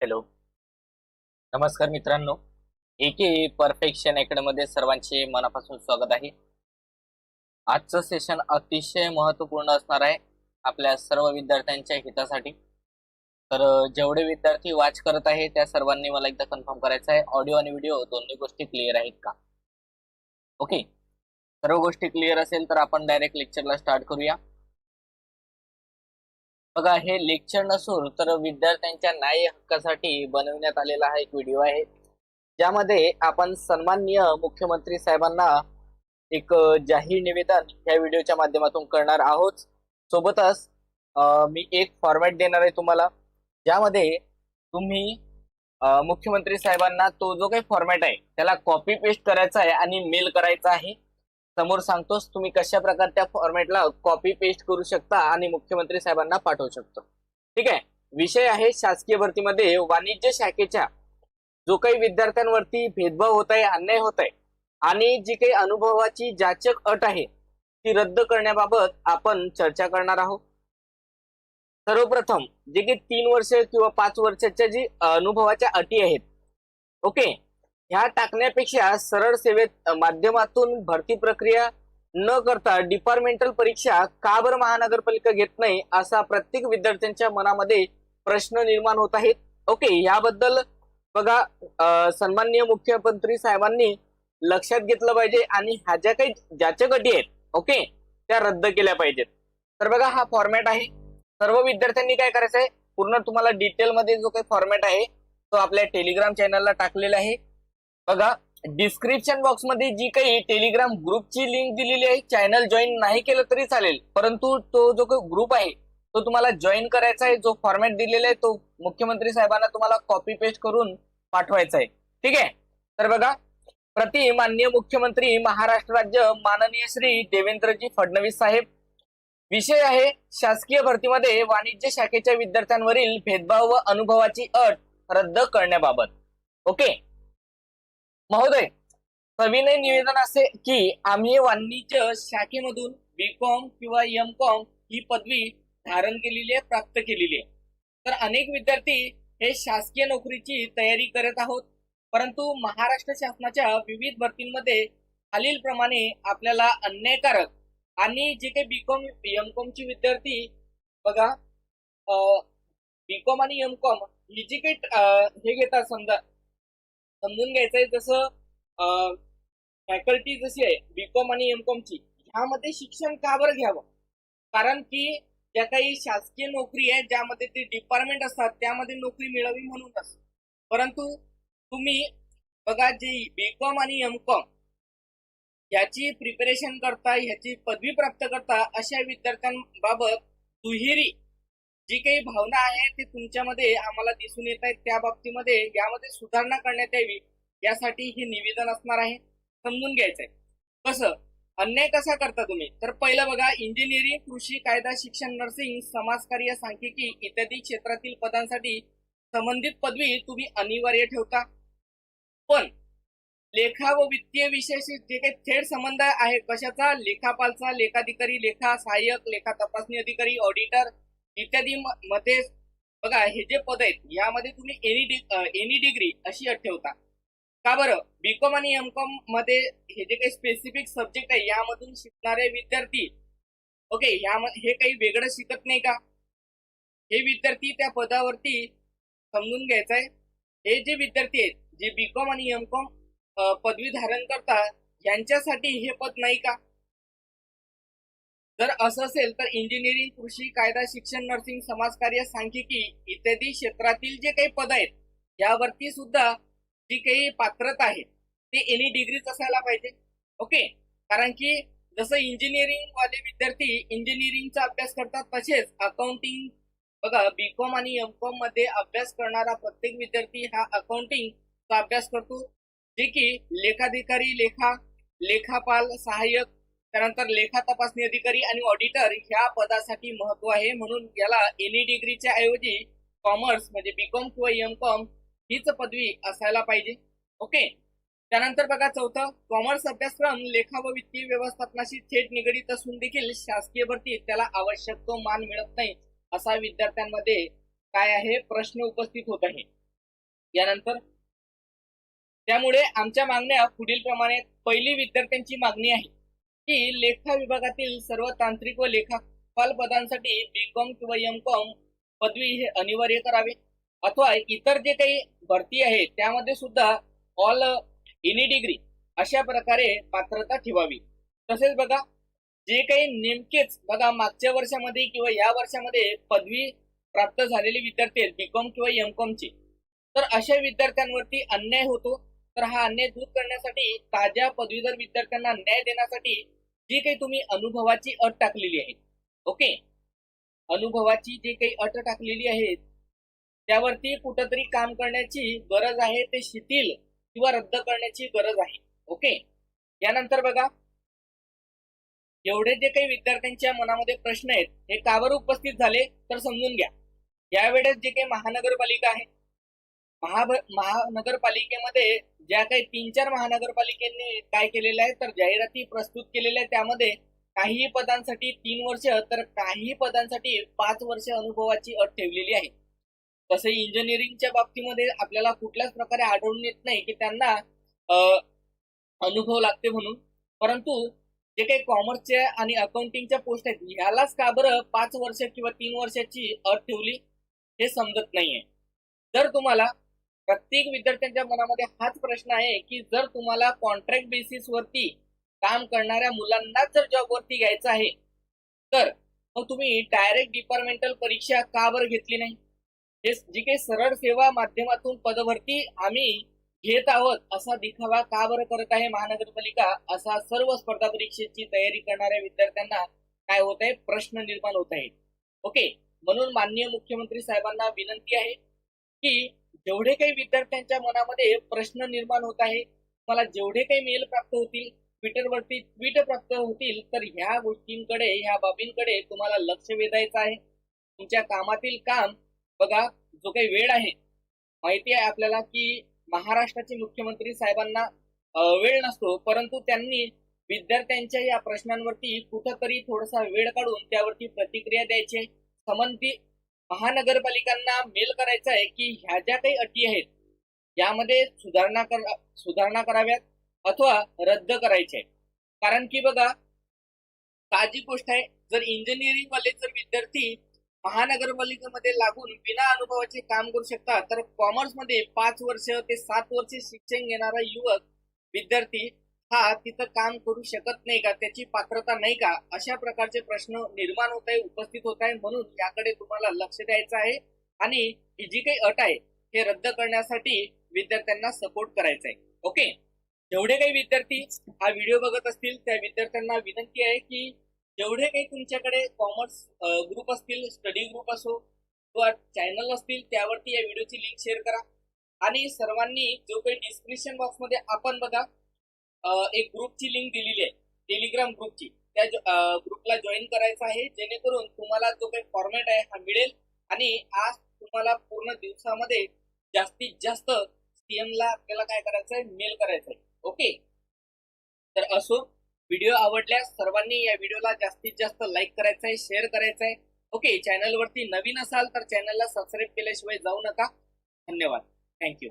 Hello. नमस्कार मित्रांनो. एके परफेक्शनमध्ये सर्वांचे मनापासून स्वागत आहे. आजचं सेशन अतिशय महत्त्वपूर्ण असणार आहे आपल्या सर्व विद्यार्थ्यांच्या हितासाठी. तर जेवढे विद्यार्थी वाच करत आहे त्या सर्वांनी मला एकदा कन्फर्म करायचं आहे. ऑडिओ आणि व्हिडिओ दोन्ही गोष्टी क्लिअर आहेत का? ओके सर्व गोष्टी क्लिअर असेल तर आपण डायरेक्ट लेक्चरला स्टार्ट करूया. बघा हे लेक्चर नसून तर विद्यार्थ्यांच्या न्याय हक्कासाठी बनवण्यात आलेला हा एक व्हिडिओ आहे. ज्यामध्ये आपण सन्माननीय मुख्यमंत्री साहेबांना एक जाहीर निवेदन या व्हिडिओच्या माध्यमातून करणार आहोत. सोबतच मी एक फॉर्मॅट देणार आहे तुम्हाला ज्यामध्ये तुम्ही मुख्यमंत्री साहेबांना तो जो काही फॉर्मॅट आहे त्याला कॉपी पेस्ट करायचा आहे आणि मेल करायचा आहे. समोर सांगतोस तुम्ही कशा प्रकारच्या फॉर्मॅटला कॉपी पेस्ट करू शकता आणि मुख्यमंत्री साहेबांना पाठवू शकतो. ठीक आहे? विषय आहे शासकीय भरतीमध्ये वाणिज्य शाखेच्या. जो काही विद्यार्थ्यांवरती भेदभाव होत आहे अन्याय होत आहे आणि जी काही अनुभवाची जाचक अट आहे ती रद्द करण्याबाबत आपण चर्चा करणार आहोत. सर्वप्रथम जे की तीन वर्ष किंवा पाच वर्षाच्या जी अनुभवाच्या अटी आहेत ओके? ह्या टाकण्यापेक्षा सरळ सेवेत माध्यमातून भरती प्रक्रिया न करता डिपार्टमेंटल परीक्षा का बरं महानगरपालिका घेत नाही असा प्रत्येक विद्यार्थ्यांच्या मनामध्ये प्रश्न निर्माण होत आहेत. ओके याबद्दल बघा सन्माननीय मुख्यमंत्री साहेबांनी लक्षात घेतलं पाहिजे आणि ह्या ज्या काही ज्याच्या गटी आहेत ओके त्या रद्द केल्या पाहिजेत. तर बघा हा फॉर्मॅट आहे. सर्व विद्यार्थ्यांनी काय करायचं आहे पूर्ण तुम्हाला डिटेलमध्ये जो काही फॉर्मॅट आहे तो आपल्या टेलिग्राम चॅनलला टाकलेला आहे. बघा डिस्क्रिप्शन बॉक्समध्ये जी काही टेलिग्राम ग्रुपची लिंक दिलेली आहे चॅनल जॉईन नाही केलं तरी चालेल. परंतु तो जो काही ग्रुप आहे तो तुम्हाला जॉईन करायचा आहे जो फॉर्मॅट दिलेला आहे तो मुख्यमंत्री साहेबांना तुम्हाला कॉपी पेस्ट करून पाठवायचा आहे. ठीक आहे? तर बघा प्रति माननीय मुख्यमंत्री महाराष्ट्र राज्य माननीय श्री देवेंद्रजी फडणवीस साहेब. विषय आहे शासकीय भरतीमध्ये वाणिज्य शाखेच्या विद्यार्थ्यांवरील भेदभाव व अनुभवाची अट रद्द करण्याबाबत. ओके? महोदय सविनय निवेदन असे की आम्ही वाणिज्य शाखेमधून बी कॉम किंवा एम कॉम ही पदवी धारण केलेली आहे प्राप्त केलेली आहे. तर अनेक विद्यार्थी हे शासकीय नोकरीची तयारी करत आहोत. परंतु महाराष्ट्र शासनाच्या विविध भरतींमध्ये खालील प्रमाणे आपल्याला अन्यायकारक आणि जे काही बीकॉम एम कॉम विद्यार्थी बघा बीकॉम आणि एम कॉम ही जी काही हे घेतात समजा समजून घ्यायचंय जसं फॅकल्टी जशी आहे बीकॉम आणि एम कॉम ची ह्यामध्ये शिक्षण का बरं घ्यावं? कारण की ज्या काही शासकीय नोकरी आहे ज्यामध्ये ते डिपार्टमेंट असतात त्यामध्ये नोकरी मिळावी म्हणूनच परंतु तुम्ही बघा जे बीकॉम आणि एम कॉम ह्याची प्रिपरेशन करता ह्याची पदवी प्राप्त करता अशा विद्यार्थ्यांबाबत दुहेरी जी काही भावना आहे ती तुमच्यामध्ये आम्हाला दिसून येत आहेत. त्या बाबतीमध्ये यामध्ये सुधारणा करण्यात यावी यासाठी हे निवेदन असणार आहे. समजून घ्यायचंय. कसं? अन्याय कसा करता तुम्ही? तर पहिलं बघा इंजिनिअरिंग कृषी कायदा शिक्षण नर्सिंग समाजकार्य सांख्यिकी इत्यादी क्षेत्रातील पदांसाठी संबंधित पदवी तुम्ही अनिवार्य ठेवता. पण लेखा व वित्तीय विषयाशी जे काही थेट संबंध आहे कशाचा? लेखापालचा लेखाधिकारी लेखा सहाय्यक लेखा तपासणी अधिकारी ऑडिटर इत्यादी म- मध्ये बघा हे जे पद आहेत यामध्ये तुम्ही एनी एनी डिग्री अशी अट ठेवता. का बरं? बीकॉम आणि एम कॉममध्ये हे जे काही स्पेसिफिक सब्जेक्ट आहे यामधून शिकणारे विद्यार्थी ओके या हे काही वेगळं शिकत नाही का? हे विद्यार्थी त्या पदावरती समजून घ्यायचं आहे हे जे विद्यार्थी आहेत जे बीकॉम आणि एम कॉम पदवी धारण करतात यांच्यासाठी हे पद नाही का? जर असं असेल तर इंजिनिअरिंग कृषी कायदा शिक्षण नर्सिंग समाजकार्य सांख्यिकी इत्यादी क्षेत्रातील जे काही पद आहेत यावरती सुद्धा जी काही पात्रता आहे ते एनी डिग्रीच असायला पाहिजे. ओके कारण की जसं इंजिनिअरिंग वाले विद्यार्थी इंजिनिअरिंगचा अभ्यास करतात तसेच अकाउंटिंग बघा बी कॉम आणि एम कॉममध्ये अभ्यास करणारा प्रत्येक विद्यार्थी हा अकाउंटिंगचा अभ्यास करतो. जे की लेखाधिकारी लेखा लेखापाल सहाय्यक त्यानंतर लेखा तपासणी अधिकारी आणि ऑडिटर ह्या पदासाठी महत्त्व आहे. म्हणून याला एनी डिग्रीच्या ऐवजी कॉमर्स म्हणजे बीकॉम किंवा एम कॉम हीच पदवी असायला पाहिजे. ओके त्यानंतर बघा चौथं कॉमर्स अभ्यासक्रम लेखा व वित्तीय व्यवस्थापनाशी थेट निगडीत असून देखील शासकीय भरतीत त्याला आवश्यक तो मान मिळत नाही असा विद्यार्थ्यांमध्ये काय आहे? प्रश्न उपस्थित होत आहे. यानंतर त्यामुळे आमच्या मागण्या पुढील प्रमाणे पहिली विद्यार्थ्यांची मागणी आहे. की लेखा विभागातील सर्व तांत्रिक व लेखापाल पदांसाठी बीकॉम किंवा एम कॉम पदवी हे अनिवार्य करावे. अथवा इतर जे काही भरती आहे त्यामध्ये सुद्धा ऑल एनी डिग्री अशा प्रकारे पात्रता ठेवावी. तसेच बघा जे काही नेमकेच बघा मागच्या वर्षामध्ये किंवा या वर्षामध्ये पदवी प्राप्त झालेले विद्यार्थी आहेत बीकॉम किंवा एम कॉमचे तर अशा विद्यार्थ्यांवरती अन्याय होतो. तर हा अन्याय दूर करण्यासाठी ताज्या पदवीधर विद्यार्थ्यांना न्याय देण्यासाठी जी काही तुम्ही अनुभवाची अट टाकलेली आहे. ओके? अनुभवाची जी काही अट टाकलेली आहे त्यावरती कुठंतरी काम करण्याची गरज आहे ते शिथिल किंवा रद्द करण्याची गरज आहे. ओके? यानंतर बघा. एवढे जे काही विद्यार्थ्यांच्या मनामध्ये प्रश्न आहेत हे कावर उपस्थित झाले? तर समजून घ्या. यावेळेस जे काही महानगरपालिका आहे महाभ महानगरपालिकेमध्ये ज्या काही तीन चार महानगरपालिकेने काय केलेलं आहे तर जाहिराती प्रस्तुत केलेल्या आहेत त्यामध्ये काही पदांसाठी तीन वर्ष तर काही पदांसाठी पाच वर्ष अनुभवाची अट ठेवलेली आहे. तसे इंजिनिअरिंगच्या बाबतीमध्ये आपल्याला कुठल्याच प्रकारे आढळून येत नाही की त्यांना अनुभव लागते म्हणून. परंतु जे काही कॉमर्सच्या आणि अकाउंटिंगच्या पोस्ट आहेत ह्यालाच का बरं पाच वर्ष किंवा तीन वर्षाची अट ठेवली हे समजत नाहीये. जर तुम्हाला प्रत्येक विद्यार्थ्यांच्या मनामध्ये हाच प्रश्न आहे की जर तुम्हाला कॉन्ट्रॅक्ट बेसिस वरती काम करणाऱ्या मुलांना जर जॉब वरती घ्यायचं आहे तर मग तुम्ही डायरेक्ट डिपार्टमेंटल परीक्षा का बरं घेतली नाही? हे जी काही सरळ सेवा माध्यमातून पदभरती आम्ही घेत आहोत असा दिखावा का बरं करत आहे महानगरपालिका असा सर्व स्पर्धा परीक्षेची तयारी करणाऱ्या विद्यार्थ्यांना काय होत आहे? प्रश्न निर्माण होत आहे ओके म्हणून माननीय मुख्यमंत्री साहेबांना विनंती आहे की जेवढे काही विद्यार्थ्यांच्या मनामध्ये प्रश्न निर्माण होत आहे मला जेवढे काही मेल प्राप्त होतील ट्विटरवरती ट्विट प्राप्त होतील तर ह्या गोष्टींकडे ह्या बाबींकडे तुम्हाला लक्ष वेधायचं आहे. तुमच्या कामातील काम बघा जो काही वेळ आहे माहिती आहे आपल्याला की महाराष्ट्राचे मुख्यमंत्री साहेबांना वेळ नसतो परंतु त्यांनी विद्यार्थ्यांच्या या प्रश्नांवरती कुठंतरी थोडासा वेळ काढून त्यावरती प्रतिक्रिया द्यायची संबंधित महानगरपालिकांना मेल करायचा आहे की ह्या ज्या काही अटी आहेत यामध्ये सुधारणा करा सुधारणा कराव्यात अथवा रद्द करायचे. कारण की बघा ताजी गोष्ट आहे जर इंजिनिअरिंग वाले जर विद्यार्थी महानगरपालिकेमध्ये लागून बिना अनुभवाचे काम करू शकतात तर कॉमर्समध्ये पाच वर्ष ते सात वर्ष शिक्षण घेणारा युवक विद्यार्थी हा तिथं काम करू शकत नाही का? त्याची पात्रता नाही का? अशा प्रकारचे प्रश्न निर्माण होत आहे उपस्थित होत आहे. म्हणून याकडे तुम्हाला लक्ष द्यायचं आहे आणि ही जी काही अट आहे हे रद्द करण्यासाठी विद्यार्थ्यांना सपोर्ट करायचा आहे ओके जेवढे काही विद्यार्थी हा व्हिडिओ बघत असतील त्या विद्यार्थ्यांना विनंती आहे की जेवढे काही तुमच्याकडे कॉमर्स ग्रुप असतील स्टडी ग्रुप असो किंवा चॅनल असतील त्यावरती या व्हिडिओची लिंक शेअर करा. आणि सर्वांनी जो काही डिस्क्रिप्शन बॉक्समध्ये आपण बघा एक ग्रुपची लिंक दिलेली आहे. टेलिग्राम ग्रुपची. त्या ग्रुपला जॉईन करायचं आहे जेणेकरून तुम्हाला जो काही फॉर्मॅट आहे हा मिळेल. आणि आज तुम्हाला पूर्ण दिवसामध्ये जास्तीत जास्त सीएम ला आपल्याला काय करायचं आहे मेल करायचं आहे. ओके तर असो व्हिडिओ आवडल्यास सर्वांनी या व्हिडिओला जास्तीत जास्त लाईक करायचं आहे शेअर करायचं आहे. ओके चॅनलवरती नवीन असाल तर चॅनलला सबस्क्राईब केल्याशिवाय जाऊ नका. धन्यवाद. थँक्यू